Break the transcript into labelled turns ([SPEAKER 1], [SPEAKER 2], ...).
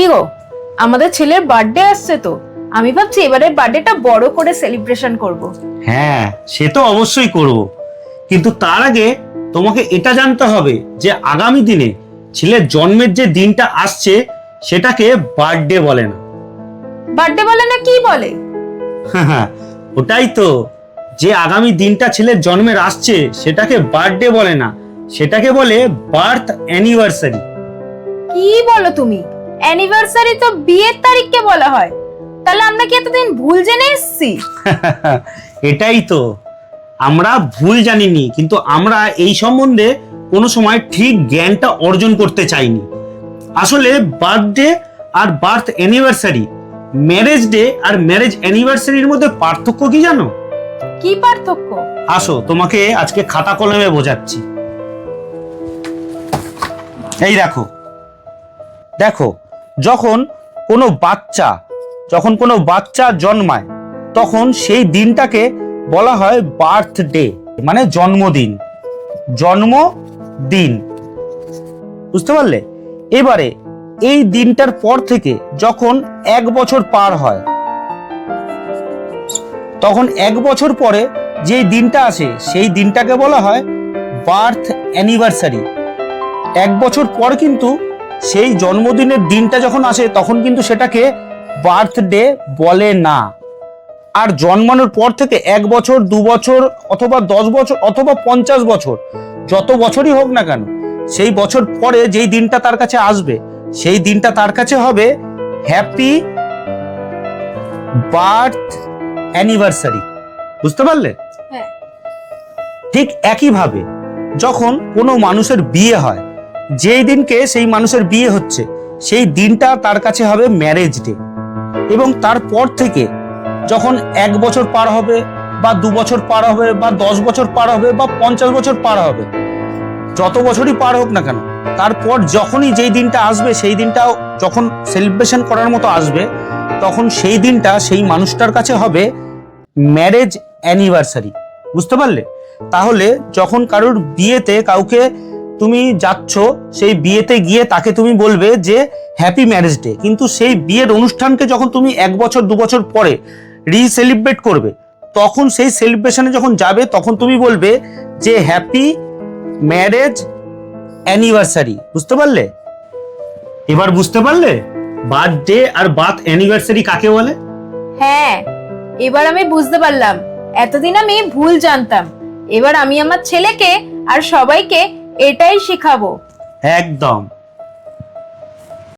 [SPEAKER 1] কি গো? আমাদের ছেলের বার্থডে আসছে তো। আমি ভাবছি এবারে বার্থডেটা বড় করে সেলিব্রেশন করব।
[SPEAKER 2] হ্যাঁ সে তো অবশ্যই করব। কিন্তু তার আগে তোমাকে এটা জানতে হবে যে আগামী দিনে ছেলের জন্মের যে দিনটা আসছে সেটাকে বার্থডে বলে না।
[SPEAKER 1] বার্থডে বলে না কি বলে?
[SPEAKER 2] হ্যাঁ, ওটাই তো। যে আগামী দিনটা ছেলের জন্মের আসছে সেটাকে বার্থডে বলে না। সেটাকে বলে বার্থ অ্যানিভার্সারি
[SPEAKER 1] কি বলো তুমি? অ্যানিভার্সারি তো বিয়ের তারিখকে বলা হয়। তাহলে আমরা কি এতদিন ভুল জেনে এসেছি?
[SPEAKER 2] এটাই তো। আমরা ভুল জানিনি কিন্তু আমরা এই সম্বন্ধে কোনো সময় ঠিক জ্ঞানটা অর্জন করতে চাইনি। আসলে বার্থডে আর বার্থ অ্যানিভার্সারি ম্যারেজ ডে আর ম্যারেজ অ্যানিভার্সারির মধ্যে পার্থক্য কি জানো?
[SPEAKER 1] কি পার্থক্য?
[SPEAKER 2] আসো তোমাকে আজকে খাতা কলমে বোঝাচ্ছি। এই দেখো দেখো যখন কোনো বাচ্চা, যখন কোনো বাচ্চা জন্মায়, তখন সেই দিনটাকে বলা হয় বার্থডে মানে জন্মদিন। জন্মদিন। বুঝতে পারলে? এবারে এই দিনটার পর থেকে যখন এক বছর পার হয়, তখন এক বছর পরে যে দিনটা আসে, সেই দিনটাকে বলা হয় বার্থ অ্যানিভার্সারি। এক বছর পর কিন্তু সেই জন্মদিনের দিনটা যখন আসে তখন কিন্তু সেটাকে বার্থডে বলে না। আর জন্মানোর পর থেকে এক বছর দু বছর অথবা দশ বছর অথবা পঞ্চাশ বছর যত বছরই হোক না কেন সেই বছর পরে যেই দিনটা তার কাছে আসবে সেই দিনটা তার কাছে হবে হ্যাপি বার্থ অ্যানিভার্সারি বুঝতে পারলে?
[SPEAKER 1] হ্যাঁ।
[SPEAKER 2] ঠিক একইভাবে যখন কোনো মানুষের বিয়ে হয় যেই দিনকে সেই মানুষের বিয়ে হচ্ছে, সেই দিনটা তার কাছে হবে ম্যারেজ ডে এবং তারপর থেকে যখন এক বছর পার হবে, বা দু বছর পার হবে, বা দশ বছর পার হবে, বা পঞ্চাশ বছর পার হবে, যত বছরই পার হোক না কেন, তারপর যখনই যেই দিনটা আসবে, সেই দিনটা যখন সেলিব্রেশন করার মতো আসবে, তখন সেই দিনটা সেই মানুষটার কাছে হবে ম্যারেজ অ্যানিভার্সারি বুঝতে পারলে? তাহলে যখন কারোর বিয়েতে কাউকে তুমি যাচ্ছ, সেই বিয়েতে গিয়ে তাকে তুমি বলবে যে হ্যাপি ম্যারেজ ডে কিন্তু সেই বিয়ের অনুষ্ঠানকে যখন তুমি এক বছর, দু বছর পরে রিসেলিব্রেট করবে, তখন সেই সেলিব্রেশনে যখন যাবে, তখন তুমি বলবে যে হ্যাপি ম্যারেজ অ্যানিভার্সারি বুঝতে পারলে? এবার বুঝতে পারলে, বার্থডে আর বার্থ অ্যানিভার্সারি কাকে বলে?
[SPEAKER 1] হ্যাঁ এবার আমি বুঝতে পারলাম। এতদিন আমি ভুল জানতাম। এবার আমি আমার ছেলেকে আর সবাইকে এটাই শেখাবো।
[SPEAKER 2] একদম।